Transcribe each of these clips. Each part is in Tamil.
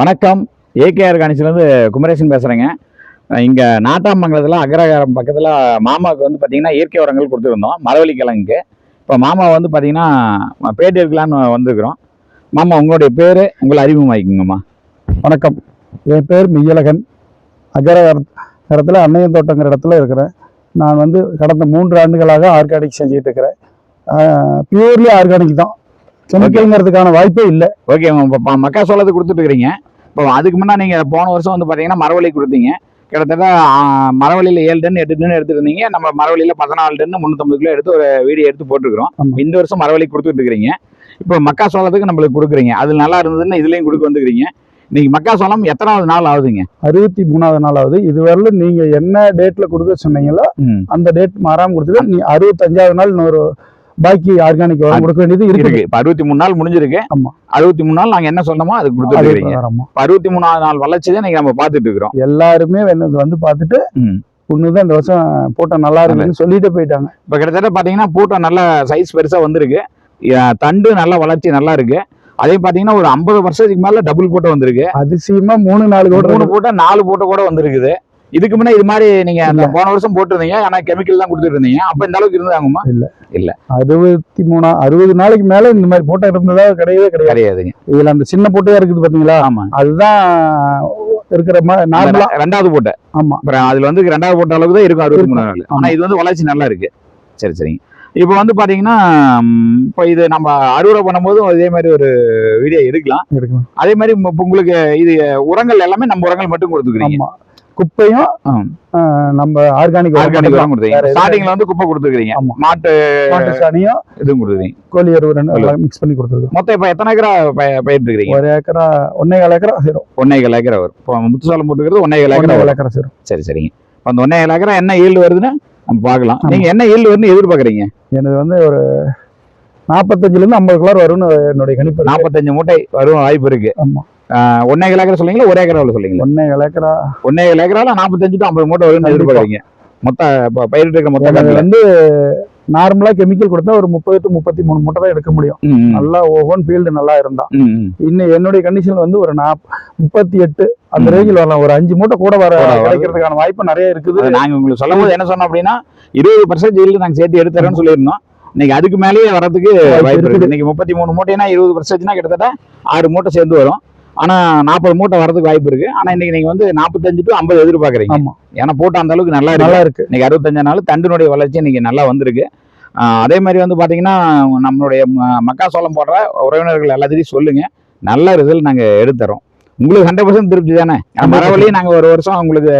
வணக்கம். ஏகேஆர் காணிச்சிலேருந்து குமரேசன் பேசுகிறேங்க இங்கே நாட்டாமங்கலத்தில் அக்ரகாரம் பக்கத்தில் மாமாவுக்கு வந்து பார்த்தீங்கன்னா இயற்கை உரங்கள் கொடுத்துருந்தோம். மரவள்ளி கிழங்குக்கு இப்போ மாமா வந்து பார்த்தீங்கன்னா பேட்டி எடுக்கலான்னு வந்திருக்கிறோம். மாமா உங்களுடைய பேர் உங்களை அறிமுகமாக்கிங்கம்மா வணக்கம். என் பேர் மெய்யழகன். அகரகரத்தில் அன்னையன் தோட்டங்கிற இடத்துல இருக்கிறேன். நான் வந்து கடந்த மூன்று ஆண்டுகளாக ஆர்கானிக் செஞ்சுட்டு இருக்கிறேன். பியூர்லி ஆர்கானிக் தான். கெமிக்கல்ங்கிறதுக்கான வாய்ப்பே இல்லை. ஓகே இப்போ மக்கா சோளத்தை கொடுத்துட்டு இருக்கிறீங்க. இப்போ அதுக்கு முன்னே நீங்கள் போன வருஷம் வந்து பார்த்தீங்கன்னா மரவள்ளி கொடுத்தீங்க. கிட்டத்தட்ட ஆ, மரவள்ளியில் ஏழு டன் எட்டு டன் எடுத்துட்டு இருந்தீங்க நம்ம மரவள்ளியில் பதினாலு டன் முந்நூற்றம்பது கிலோ எடுத்து ஒரு வீடியோ எடுத்து போட்டுருக்கிறோம். இந்த வருஷம் மரவள்ளி கொடுத்துட்டு இருக்கிறீங்க. இப்போ மக்கா சோளத்துக்கு நம்மளுக்கு கொடுக்குறீங்க. அது நல்லா இருந்ததுன்னு இதுலேயும் கொடுக்க வந்துக்கிறீங்க. இன்னைக்கு மக்கா சோளம் எத்தனாவது நாள் ஆகுதுங்க? அறுபத்தி மூணாவது நாளாவது இதுவரையிலும் நீங்க என்ன டேட்ல கொடுக்க சொன்னீங்களோ அந்த டேட் மாறாம கொடுத்துட்டு நீ அறுபத்தஞ்சாவது நாள் இன்னொரு பாக்கி ஆர்கானிக் உரம் கொடுக்க வேண்டியது இருக்கு. இப்போ அறுபத்தி மூணு நாள் முடிஞ்சிருக்கு. ஆமா. அறுபத்தி மூணு நாள் நாங்கள் என்ன சொன்னோமோ அது கொடுத்துருக்கீங்க அறுபத்தி மூணாவது நாள் வளர்ச்சி தான் நம்ம பார்த்துட்டு இருக்கிறோம். எல்லாருமே வந்து ம். ஒண்ணுதான் இந்த வருஷம் போட்ட நல்லா இருக்குன்னு சொல்லிட்டு போயிட்டாங்க. இப்போ கிட்டத்தட்ட பார்த்தீங்கன்னா பூட்டம் நல்ல சைஸ் பெருசாக வந்திருக்கு. தண்டு நல்ல வளர்ச்சி நல்லா இருக்கு. அதே பார்த்தீங்கன்னா ஒரு ஐம்பது வருஷத்துக்கு மேலே டபுள் பூட்டை வந்திருக்கு. அதிசயமா மூணு நாலு கூட மூணு பூட்டை நாலு பூட்டை கூட வந்திருக்குது. இதுக்கு முன்னே இது மாதிரி நீங்க போன வருஷம் போட்டிருந்தீங்க. ஆனா கெமிக்கல் தான் கொடுத்துட்டு இருந்தீங்க. அப்ப இந்த அளவுக்கு இருந்தாங்கம்மா அறுபத்தி மூணா அறுபது நாளைக்கு மேல இந்த மாதிரி போட்டோ இருந்ததா? கிடையவே கிடையாது. கிடையாதுங்க. இதுல அந்த சின்ன போட்டையா இருக்குது பாத்தீங்களா? ஆமா. அதுதான் இருக்கிற மாதிரி நார்மலா ரெண்டாவது பூட்டை. ஆமா. அப்புறம் அதுல வந்து ரெண்டாவது போட்ட அளவுக்கு தான் இருக்கும் அறுபத்தி மூணு நாள். ஆனா. இது வந்து வளர்ச்சி நல்லா இருக்கு. சரி சரிங்க இப்போ வந்து பாத்தீங்கன்னா இப்போ இது நம்ம அறுவடை பண்ணும்போதும் இதே மாதிரி ஒரு வீடியோ எடுக்கலாம். எடுக்கலாம். அதே மாதிரி இப்ப உங்களுக்கு இது உரங்கள் எல்லாமே நம்ம உரங்கள் மட்டும் கொடுத்துக்கிறீங்க. ஆமா. குப்பையும் நம்ம ஆர்கானிக் ஆர்கானிக் உரம் எதுவும் ஸ்டார்டிங்ல வந்து குப்பை கொடுத்துக்கிறீங்க ஆமா. மாட்டு மாட்டு சாணியும் இதுவும் கொடுத்துக்கிறீங்க கோழி எருவு ரெண்டு மிக்ஸ் பண்ணி கொடுத்துருக்கோம். மொத்தம் இப்ப எத்தனை ஏக்கரா பய- பயிர் இருக்கிறீங்க ஒரு ஏக்கரா ஒன்னே கால் ஏக்கரா சேரும். ஒன்னே ஏக்கர் ஏக்கரா வரும். இப்போ முத்துசோளம் போட்டுக்கிறது ஒன்னே ஏக்கர் ஏக்கரா கால் வரும். ஏக்கரா சேரும். சரி சரிங்க. இப்ப அந்த ஒன்னே ஏக்கர் ஏக்கரா என்ன ஈல்டு வருதுன்னு நம்ம பார்க்கலாம். நீங்க என்ன ஈல்டு வருதுன்னு எதிர்பார்க்கறீங்க? எனது வந்து ஒரு நாற்பத்தஞ்சுல இருந்து ஐம்பது குளார் வரும்னு என்னுடைய கணிப்பு. நாற்பத்தஞ்சு மூட்டை வரும் வாய்ப்பு இருக்கு. ஆமா. ஆஹ் ஒன்னே ஏக்கர் ஏக்கரா சொல்றீங்களா? ஒரே ஏக்கரா சொல்றீங்களா? ஒன்னே கால் ஏக்கரா? ஒன்னே ஏக்கர் ஏக்கரால நாற்பத்தஞ்சு டு ஐம்பது மூட்டை வரும்னு. எதிர்பார்க்கறீங்க. மொத்த பயிரிட்டு இருக்கிற மொத்த. வந்து நார்மலா கெமிக்கல் கொடுத்தா ஒரு முப்பது டு முப்பத்தி மூணு மூட்டை தான் எடுக்க முடியும். நல்லா ஓகோன் ஃபீல்டு நல்லா இருந்தா. இன்னும் என்னுடைய கண்டிஷன் வந்து ஒரு முப்பத்தி எட்டு அந்த. ரேஞ்சில் வரலாம். ஒரு அஞ்சு மூட்டை கூட வர கூட வர- கிடைக்கிறதுக்கான வாய்ப்பு நிறைய இருக்குது. நாங்க உங்களுக்கு சொல்லும் போது என்ன சொன்னோம் அப்படின்னா இருபது பர்சன்ட் ஈல்டு நாங்க சேர்த்து எடுத்துறோம்னு சொல்லியிருந்தோம். இன்னைக்கு அதுக்கு மேலேயே வரதுக்கு வாய்ப்பு. இருக்கு இன்னைக்கு முப்பத்தி மூணு மூட்டைனா இருபது பர்சன்ட்னா கிட்டத்தட்ட ஆறு மூட்டை சேர்ந்து வரும். ஆனா நாற்பது மூட்டை வரதுக்கு வாய்ப்பு இருக்கு. ஆனா இன்னைக்கு நீங்க வந்து நாற்பத்தஞ்சு டு ஐம்பது எதிர்பார்க்கறீங்க. ஆமா. ஏன்னா போட்டு அந்த அளவுக்கு நல்லா நல்லா இருக்கு. இன்னைக்கு அறுபத்தஞ்சு நாள் தண்டினுடைய வளர்ச்சி இன்னைக்கு நல்லா வந்திருக்கு. அதே மாதிரி வந்து பாத்தீங்கன்னா நம்மளுடைய ம- மக்காசோளம் போடுற உறவினர்கள் எல்லாத்தையும் சொல்லுங்க. நல்ல ரிசல்ட் நாங்க எடுத்துறோம். உங்களுக்கு ஹண்ட்ரட் பர்சன்ட் திருப்தி தானே? மரவழியும் நாங்க ஒரு வருஷம் உங்களுக்கு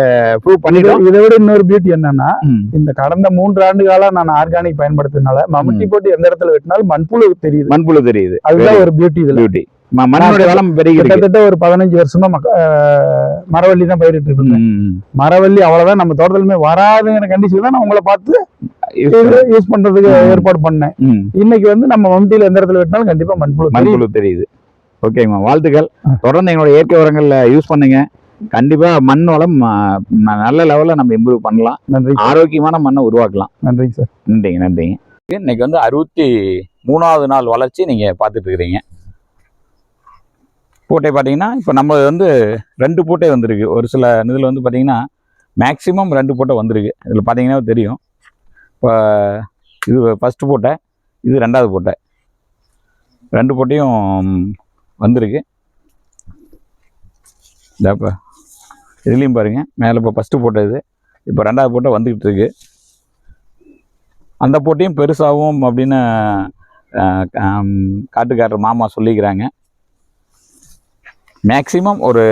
ப்ரூவ் பண்ணிட்டோம். இதை விட இன்னொரு பியூட்டி என்னன்னா. இந்த கடந்த மூன்று ஆண்டு காலம் நான் ஆர்கானிக் பயன்படுத்தினால மம்முட்டி போட்டு எந்த இடத்துல வெட்டினாலும் மண்புழு தெரியுது. மண்புழு தெரியுது. அதுதான் ஒரு பியூட்டி பியூட்டி மண்ணுடைய வளம் கிட்டத்தட்ட ஒரு பதினஞ்சு வருஷமா மக்க- மரவள்ளி தான் பயிரிட்டு இருந்தேன் ம். மரவள்ளி அவ்வளவுதான் நம்ம தோட்டத்திலுமே வராதுங்கிற கண்டிஷன் தான் நான் உங்களை பார்த்து யூஸ் யூஸ் பண்றதுக்கு. ஏற்பாடு பண்ணேன். ம். இன்னைக்கு வந்து நம்ம மம்முட்டியில எந்த இடத்துல வெட்டினாலும் கண்டிப்பா மண்புழு தெரியுது. மண்புழு தெரியுது. ஓகேங்கம்மா வாழ்த்துக்கள். தொடர்ந்து எங்களுடைய இயற்கை உரங்கள்ல யூஸ் பண்ணுங்க. கண்டிப்பா மண் வளம் நல்ல லெவல்ல நம்ம இம்ப்ரூவ் பண்ணலாம். நன்றி. ஆரோக்கியமான மண்ணை உருவாக்கலாம். நன்றிங்க சார் நன்றிங்க நன்றிங்க. இன்னைக்கு வந்து அறுபத்தி மூணாவது நாள் வளர்ச்சி நீங்க பார்த்துட்டு இருக்கிறீங்க. பூட்டை பார்த்தீங்கன்னா இப்போ நம்ம வந்து ரெண்டு பூட்டை வந்திருக்கு. ஒரு சில இதில் வந்து பார்த்தீங்கன்னா மேக்ஸிமம் ரெண்டு பூட்டை வந்திருக்கு. இதில் பார்த்தீங்கன்னா தெரியும். இப்போ இது ஃபஸ்ட்டு பூட்டை இது ரெண்டாவது பூட்டை. ரெண்டு பூட்டையும் வந்திருக்கு. இந்த இப்போ இதுலேயும் பாருங்கள் மேலே இப்போ ஃபஸ்ட்டு போட்ட இது. இப்போ ரெண்டாவது போட்டோ வந்துக்கிட்டு இருக்கு. அந்த போட்டையும் பெருசாகவும் அப்படின்னு காட்டுக்காரர் மாமா சொல்லிக்கிறாங்க. மேக்ஸிமம் ஒரு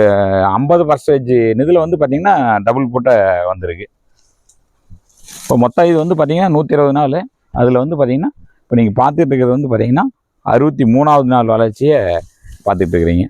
ஐம்பது பர்சன்டேஜ் இதில் வந்து பார்த்திங்கன்னா டபுள் போட்ட வந்திருக்கு. இப்போ மொத்தம் இது வந்து பார்த்தீங்கன்னா நூற்றி இருபது நாள். அதில் வந்து பார்த்தீங்கன்னா இப்போ நீங்கள் பார்த்துட்டு இருக்கிறது வந்து பார்த்தீங்கன்னா அறுபத்தி மூணாவது நாள் வளர்ச்சியை பார்த்துட்டு இருக்கிறீங்க.